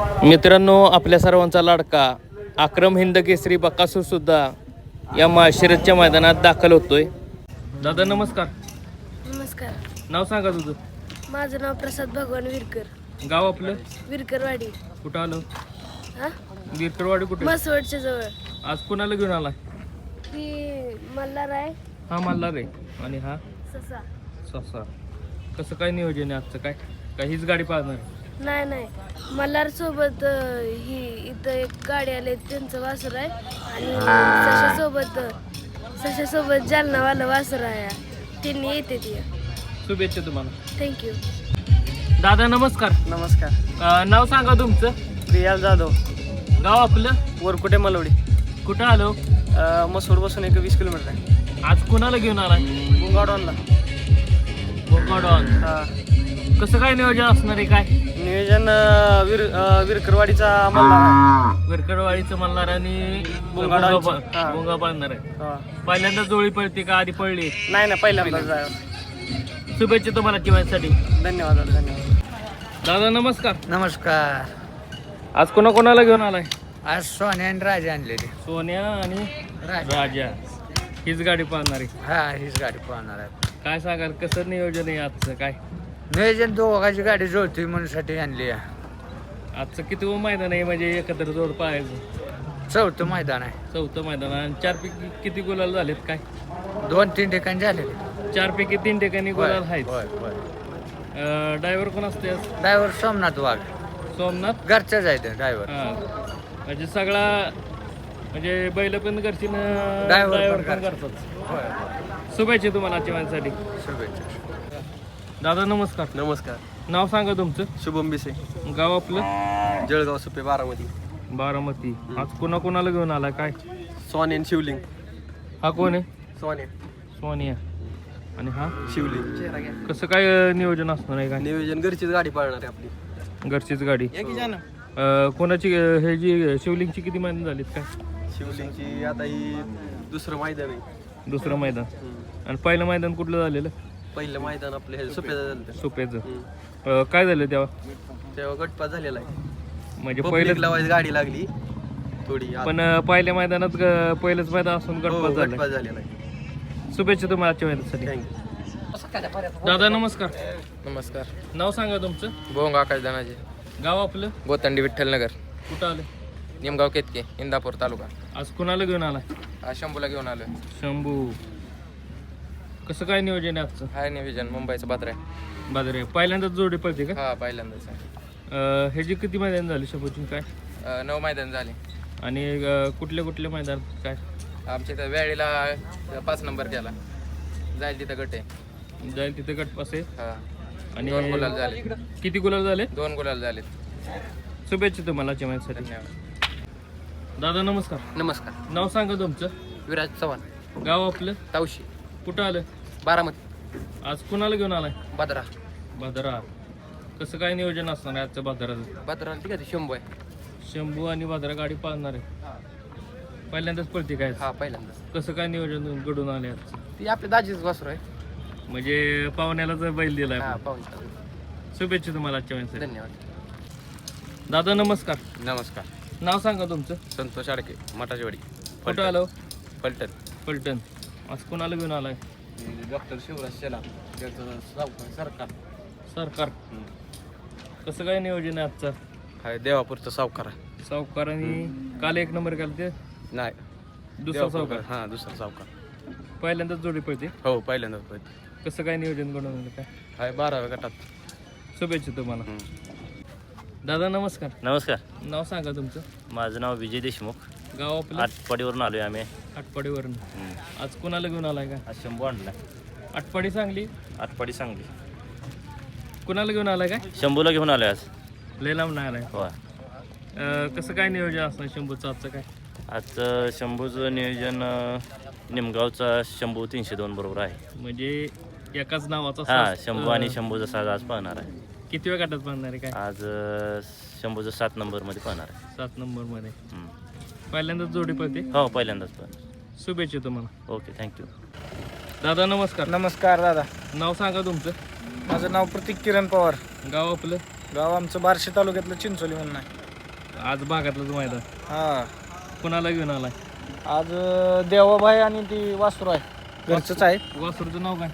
मित्रांनो आपल्या सर्वांचा लाडका अक्रम हिंद केसरी बकासूर सुद्धा या माळशिरसच्या मैदानात दाखल होतोय. दादा नमस्कार. नमस्कार. नाव सांगा तुझं. माझं नाव प्रसाद भगवान विरकर. गाव आपलं? विरकरवाडी. कुठं आलं? हा? गिरकरवाडी कुठे? मसवडच्या जवळ. आज कुणाला घेऊन आलाय? ही मल्हार आहे. हा मल्हार रे आणि हा? ससा. ससा. कसं काय नियोजन आहे आजचं? काय काय हीच गाडी पाहणार नाही नाही. मल्हार सोबत अं, ही इथं एक गाडी आली त्यांचं वासर आहे. आणि सशा सोबत सशा सोबत जालनावाला वासर आहे. त्यांनी येते ती. शुभेच्छा तुम्हाला. थँक्यू दादा नमस्कार. नमस्कार. अं, नाव सांगा तुमचं. रियाल जाधव. गाव आपलं? वरकुटे मलवडी. कुठं आलो? मसूड बसून एक वीस किलोमीटर आहे. आज कुणाला घेऊन आलाय? गुंगाडॉनला बोकाडॉन हा. कसं काय नियोजन असणार आहे काय? नियोजन अं, वीर अं, विरकरवाडीचा मल्हार आहे. विरकडवाडीचं म्हणणार आणि हा. बोंगा पाळणार आहे. हा. पहिल्यांदा जोळी पडते का? आधी पडली नाही ना पहिल्यांदाच आहे शुभेच्छा तुम्हाला चिवायसाठी धन्यवाद दादा, धन्यवाद. दादा नमस्कार. नमस्कार. आज कोणा कोणाला घेऊन आलाय? आज सोन्या आणि राजा आणलेली. सोन्या आणि राजा. राजा. हीच गाडी पाहणार आहे. हा हीच गाडी पाहणार आहे. काय सांगाल? कसं नियोजन आहे आजचं? काय? नियोजन दोघाची गाडी जोडती म्हणून आणली आहे. आजचं किती मैदान आहे? म्हणजे एकत्र जोड पाहायचं. चौथं मैदान आहे. चौथं मैदान आणि चार पैकी किती गुलाल झालेत काय? दोन तीन ठिकाणी झालेले चार पैकी तीन ठिकाणी गुलाल आहेत. ड्रायव्हर कोण असते आज? ड्रायव्हर सोमनाथ वाघ. सोमनाथ? घरच्याच आहे ते ड्रायव्हर. हा. म्हणजे सगळा म्हणजे बैल पण घरची Driver पण ड्रायव्हर पण. करतात. शुभेच्छा तुम्हाला आजच्या माझ्यासाठी शुभेच्छा. दादा नमस्कार. नमस्कार. नाव सांगा तुमचं. शुभम बिसे. गाव आपलं? जळगाव सुपे बारामती. बारामती. आज कोणा कोणाला घेऊन आला काय? सोने आणि शिवलिंग. हा कोण आहे? सोने सोनिया. आणि हा? शिवलिंग. कसं काय अं, नियोजन असणार आहे काय? नियोजन घरचीच गाडी पाळणार आहे आपली. घरचीच गाडी. अं, कोणाची अं, हे जी शिवलिंगची किती महिने झालीत काय? शिवलिंगची आता ही दुसरं मैदान आहे. दुसरं मैदान. आणि पहिलं मैदान कुठलं झालेलं? पहिलं मैदान आपलं हे सुपेचं झालं. अं, काय झालं तेव्हा? तेव्हा गटपात झालेला आहे. म्हणजे पहिलं लावायची गाडी लागली. थोडी आत. पण अं, पहिल्या मैदानात ग- पहिलंच मैदान असून हो, गटपात झालं. झालेला आहे. शुभेच्छा तुम्हाला आजच्या मैदानासाठी. थँक्यू दादा नमस्कार. नमस्कार. नाव सांगा तुमचं. भोंग आकाश दानाचे गाव आपलं? गोतंडी विठ्ठलनगर. कुठं आलं? निमगाव केतके इंदापूर तालुका. आज कुणाला घेऊन आलाय? आज शंभूला घेऊन आलो शंभू. कसं काय नियोजन आहे आजचं? हाय निविजन मुंबईचं पात्र आहे बाजारे पहिल्यांदाच जोडी पडते का? हा पहिल्यांदाच आहे. अं, ह्याची किती मैदान झाली शंभूची? काय? अं, नऊ मैदान झाले. आणि अं, कुठले कुठले मैदान? काय? आमच्या इथं वेळेला पाच नंबर केला. जाईल तिथं गट आहे. जाईल तिथे गटपास आहे? हा. आणि दोन गुलाल झाले. किती गुलाल झाले? दोन गुलाल झालेत. शुभेच्छा तुम्हाला चिमासाठी धन्यवाद. दादा नमस्कार. नमस्कार. नाव सांगा तुमचं. विराज चव्हाण. गाव आपलं? तावशी. कुठं आलं? बारामती. आज कुणाला घेऊन आलाय? बद्रा भद्रा. कसं काय नियोजन असणार आहे आजचं भद्राचं? बद्रा ठीक आहे शंभू आहे. शंभू आणि भद्रा गाडी पाहणार आहे. पहिल्यांदाच पळते काय? हा पहिल्यांदाच. कसं काय नियोजन घडून आले आज? ती आपल्या दाजीच वासरू आहे. म्हणजे बैल दिलाय हा आपण. पाहून शुभेच्छा तुम्हाला आजच्या वेळेसाठी धन्यवाद. दादा नमस्कार. नमस्कार. नाव सांगा तुमचं. संतोष आडके मटाचीवाडी. कुठं आलो? पलटण पलटण आज कोणाला घेऊन आलाय? डॉक्टर शिवराज शेला त्याचं सावकार सरकार. सरकार. कसं काय नियोजन आहे आजचं? हाय देवापूरचं सावकार आहे. सावकार आणि काल एक नंबर केला ते? नाही. दुसरा सावकार. हां दुसरा सावकार. पहिल्यांदाच जोडी पडते हो पहिल्यांदाच पळते. कसं काय नियोजन घडून आलं काय? हाय बाराव्या गटात. शुभेच्छा तुम्हाला. हम्म. दादा नमस्कार. नमस्कार. नाव सांगा तुमचं. माझं नाव विजय देशमुख. गाव आपलं? आटपाडीवरून आलोय आम्ही. आटपाडीवरून आज कोणाला घेऊन आलाय का? आज शंभू आणला आटपाडी सांगली? आटपाडी सांगली. कोणाला घेऊन आलाय काय? शंभूला घेऊन आलोय आज. लय लांब नाही आलाय. हो अं, कसं काय नियोजन असणार शंभूचं? आजचं काय? आजचं शंभूचं नियोजन अं, निमगावचा शंभू तीनशे दोन बरोबर आहे. म्हणजे एकाच नावाचा हा शंभू आणि शंभूचा साज आज पाहणार आहे. किती वेळ गटात बांधणार आहे काय? आज अं, शंभूचं सात नंबरमध्ये पाहणार आहे. सात नंबरमध्ये हम्म. पहिल्यांदाच जोडी पडते हो पहिल्यांदाच पण. शुभेच्छा तुम्हाला. ओके थँक्यू दादा नमस्कार. नमस्कार दादा. नाव सांगा तुमचं. माझं नाव प्रतीक किरण पवार. गाव आपलं? गाव आमचं बार्शी तालुक्यातलं चिंचोली म्हणून आहे. आज भागातलंच मैदान. हा. कुणाला घेऊन आलाय? आज देवाबाई आणि ती वासरू आहे घरचंच आहे. वासरूचं नाव काय?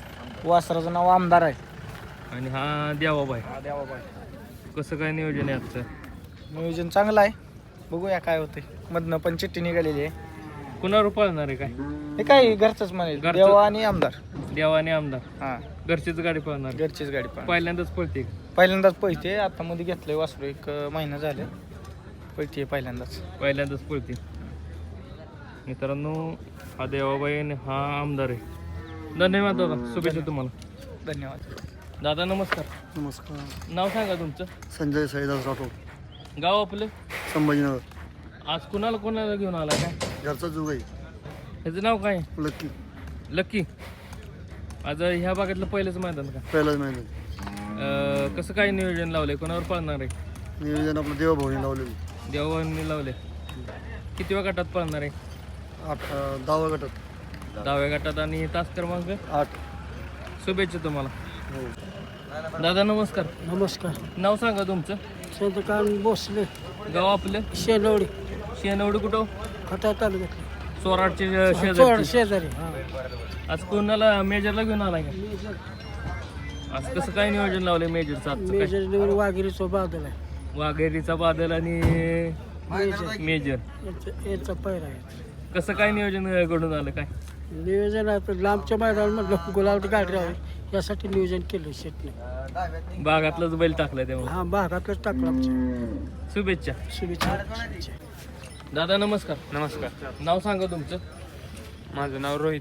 वासराचं नाव आमदार आहे. आणि हा देवाबाई. देवाबाई. कसं काय नियोजन आहे आजचं? नियोजन चांगलं आहे. बघूया काय होते मधनं पण चिठ्ठी निघालेली आहे. कुणावर पळणार आहे काय? हे काय घरचंच म्हणेल. देवा आणि आमदार. देवा आणि आमदार. हा. घरचीच गाडी पळणार. घरचीच गाडी पण पहिल्यांदाच पळते पहिल्यांदाच पैसे आता मध्ये घेतलंय वासरू. एक अं, महिना झाले. पैसे पहिल्यांदाच. पहिल्यांदाच पळते. मित्रांनो हा देवाबाई आणि हा आमदार आहे. धन्यवाद दादा. शुभेच्छा तुम्हाला. धन्यवाद. दादा नमस्कार. नमस्कार. नाव सांगा तुमचं. संजय सईदास राठोड. गाव आपलं? संभाजीनगर आज कुणाला कोणाला घेऊन आला काय घरचा जुग आहे. ह्याचं नाव काय? लक्की लक्की आज ह्या भागातलं पहिलंच मैदान का? पहिलाच महिना अं, कसं काय नियोजन लावलंय? कोणावर पळणार आहे? नियोजन आपलं देवाभाऊनी लावलेलं देवानी लावले किती वेळ गटात पळणार आहे? आठ अं, दहाव्या गटात. दहाव्या गटात आणि तास क्रमांक? आठ. शुभेच्छा तुम्हाला. दादा नमस्कार. नमस्कार. नाव सांगा तुमचं. चंद्रकांत भोसले. गाव आपलं? शेनवडी. शेनवडी कुठं? खटा तालुक्यात. सोराटचे शेजारी शेजारी आज कोणाला मेजरला घेऊन आलाय का? आज कसं काय नियोजन लावलंय मेजरचं आजचं काय? वाघिरीचं बादल आहे. वाघेरीचा बादल आणि मेजर. याचा पैरा आहे. कसं काय नियोजन घडून आलं काय? नियोजन आता लांबच्या मैदानामधलं गुलाब गाडी राहावी यासाठी नियोजन केलं शेटने बागातलंच बैल टाकलाय तेव्हा. हा भागातच टाकला आमच्या. शुभेच्छा. शुभेच्छा दादा नमस्कार. नमस्कार. नाव सांगा तुमचं. माझं नाव रोहित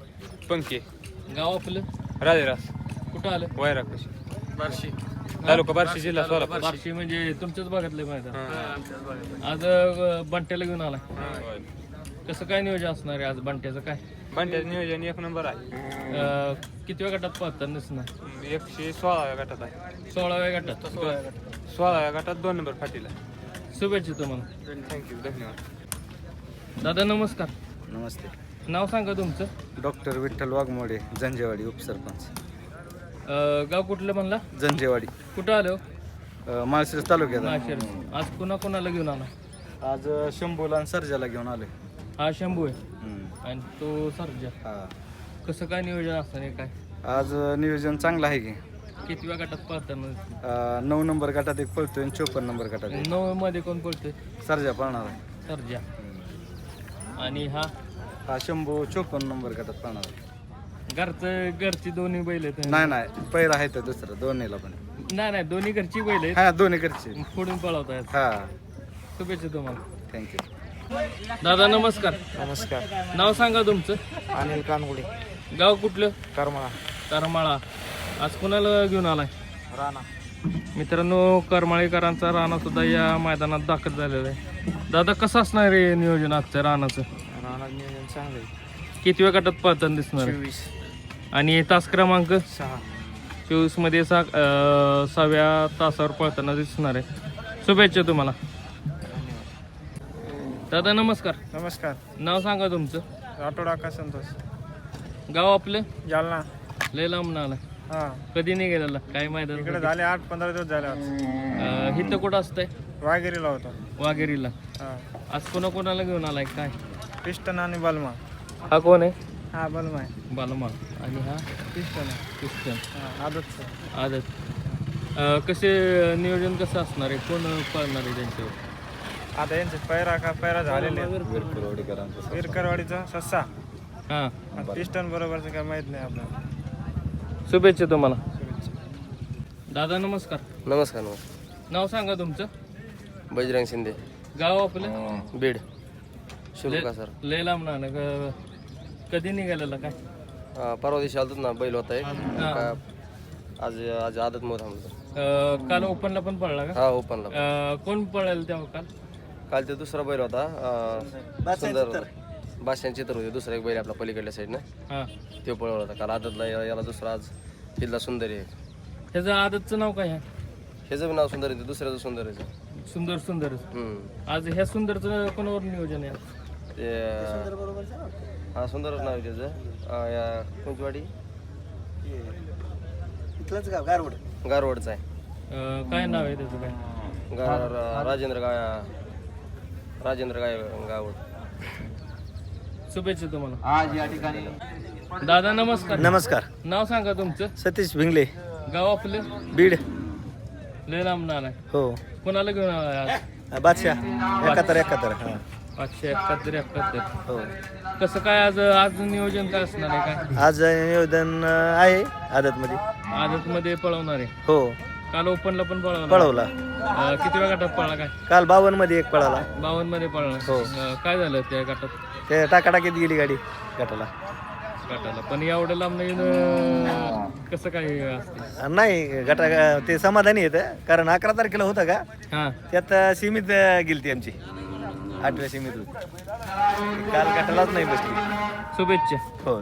पंके. गाव आपलं? राजेरास कुठं आलं? वैराकशी बार्शी. तालुका बार्शी जिल्हा सोलापूर. बार्शी. म्हणजे तुमच्याच भागातले मैदान. आज अं, बंट्याला घेऊन आला कसं काय नियोजन असणार आहे आज? बंट्याचं काय? बंट्याचं नियोजन एक नंबर आहे. अं, किती वेळ गटात पाहतात नसणार एकशे सोळाव्या गटात आहे. सोळाव्या गटात. सोळाव्या गटात. दोन नंबर फाटीला शुभेच्छा तुम्हाला. थँक्यू धन्यवाद. दादा नमस्कार. नमस्ते. नाव सांगा तुमचं. डॉक्टर विठ्ठल वाघमोडे जंजेवाडी उपसरपंच. अं, गाव कुठलं म्हणला? जंजेवाडी. कुठं आलो माळशिरस तालुक्यात नाशिर आज कुणा कोणाला घेऊन आला? आज शंभूला आणि सर्जाला घेऊन आले हा शंभू आहे. आणि तो सरजा. हा. कसं काय नियोजन असणार आहे काय? आज नियोजन चांगलं आहे की. किती वेळ गटात पाहताना अं, नऊ नंबर गटात एक पळतोय आणि चोपन्न नंबर गटात एक. नऊ मध्ये कोण पडतोय सर्जा पळणार आहे. सरजा. आणि हा? हा शंभू चोपन्न नंबर गटात पळणार आहे. घरचं घरची दोन्ही बैल आहेत. नाही नाही. पहिला आहे तर दुसरं. दोन्हीला पण. नाही नाही. दोन्ही घरची बैल आहेत. हा दोन्ही कडचे पुढून पळवतायत. हा. शुभेच्छा तुम्हाला. थँक्यू दादा नमस्कार. नमस्कार. नाव सांगा तुमचं. अनिल कानगुडे. गाव कुठलं? करमाळा. करमाळा. आज कुणाला घेऊन आलाय? राणा. मित्रांनो करमाळेकरांचा राणा सुद्धा या मैदानात दाखल झालेला आहे. दादा कसं असणार आहे नियोजन आजचं राणाचं? राणा नियोजन चांगलं आहे. किती वेळ गटात पळताना दिसणार? आहे? चोवीस. आणि तास क्रमांक? सहा. चोवीसमध्ये सा अं, सहाव्या तासावर पळताना दिसणार आहे. शुभेच्छा तुम्हाला. दादा नमस्कार. नमस्कार. नाव सांगा तुमचं. राठोड आकाश संतोष. गाव आपलं? जालना. लय लांब हा. कधी नाही गेलेला काय मैदान इकडे झाले आठ पंधरा दिवस झाले आज. अं, इथं कुठं असतंय? वाघेरीला होता. वाघेरीला. हा. आज कोणा कोणाला घेऊन आलाय? काय? पिस्टन आणि बलमा. हा कोण आहे? हा बलमा आहे. बालमा. आणि हा? पिस्टन आहे. हा आदतचं आदत. अं, कसे नियोजन कसं असणार आहे? कोण पळणार आहे त्यांच्यावर? आता यांचे पैरा का पैरा झालेले विरकरवाडीचा सस्सा. हां. पिस्टन बरोबरचं काय माहीत नाही आपल्याला. शुभेच्छा तुम्हाला. दादा नमस्कार. नमस्कार नाव सांगा तुमचं. बजरंग शिंदे. गाव आपलं? बीड. शुभका सर. लय लांब ना ना ग- कधी निघालेला काय? अं, परवा दिवशी आलतो ना बैल होता एक. हा. का- आज आज आदत मोठ अं, काल ओपनला पण पडला का? हा ओपनला अं, कोण पळेल तेव्हा काल? काल ते दुसरा बैल होता अं, सुंदर बादशाह चित्र होते दुसरा एक बैल आपला पलीकडल्या साईडनं हां. तो पळवला होता काल. आदतला या- याला दुसरा आज हिल्ला सुंदर आहे. त्याचं आदतचं नाव काय आहे? ह्याचं बी नाव सुंदर आहे ते दुसऱ्याचं सुंदर आहे. सुंदर सुंदर. हम्म. आज ह्या सुंदरचं कोणावर नियोजन आहे ते हा सुंदरच नाव आहे त्याचं. अं, या कोणचीवाडी गारवडचं आहे. अं, काय नाव आहे त्याचं काय? गार राजेंद्र गा राजेंद्र गाय गावड. शुभेच्छा तुम्हाला. आज या ठिकाणी. दादा नमस्कार. नमस्कार. नाव सांगा तुमचं. सतीश भिंगले. गाव आपलं? बीड. लय लांब आहे. हो. कोणाला घेऊन आज? बादशाह. एकाहत्तर एकाहत्तर हां. पाचशे एकाहत्तर एकाहत्तर. हो. कसं काय आज आज नियोजन काय असणार आहे काय? आज निवेदन अं, आहे आदतमध्ये. आदत मध्ये पळवणार आहे. हो. काल ओपनला पण पळवला. पळवला. अं, किती वेळा गटात पळला काय? काल बावनमध्ये एक पळाला. बावन्नमध्ये पळला. हो. अं, काय झालं त्या गटात? ते टाकाटाकीत गेली गाडी गटाला. गटाला. पण एवढं लांब नाही अं, कसं काय असते? अं, नाही गटा ते समाधानी येतं कारण अकरा तारखेला होतं का? हा. त्यात अं, सीमित अं, गेलती आमची. आठव्या सीमित होती. काल गटालाच नाही बसली. शुभेच्छा. हो.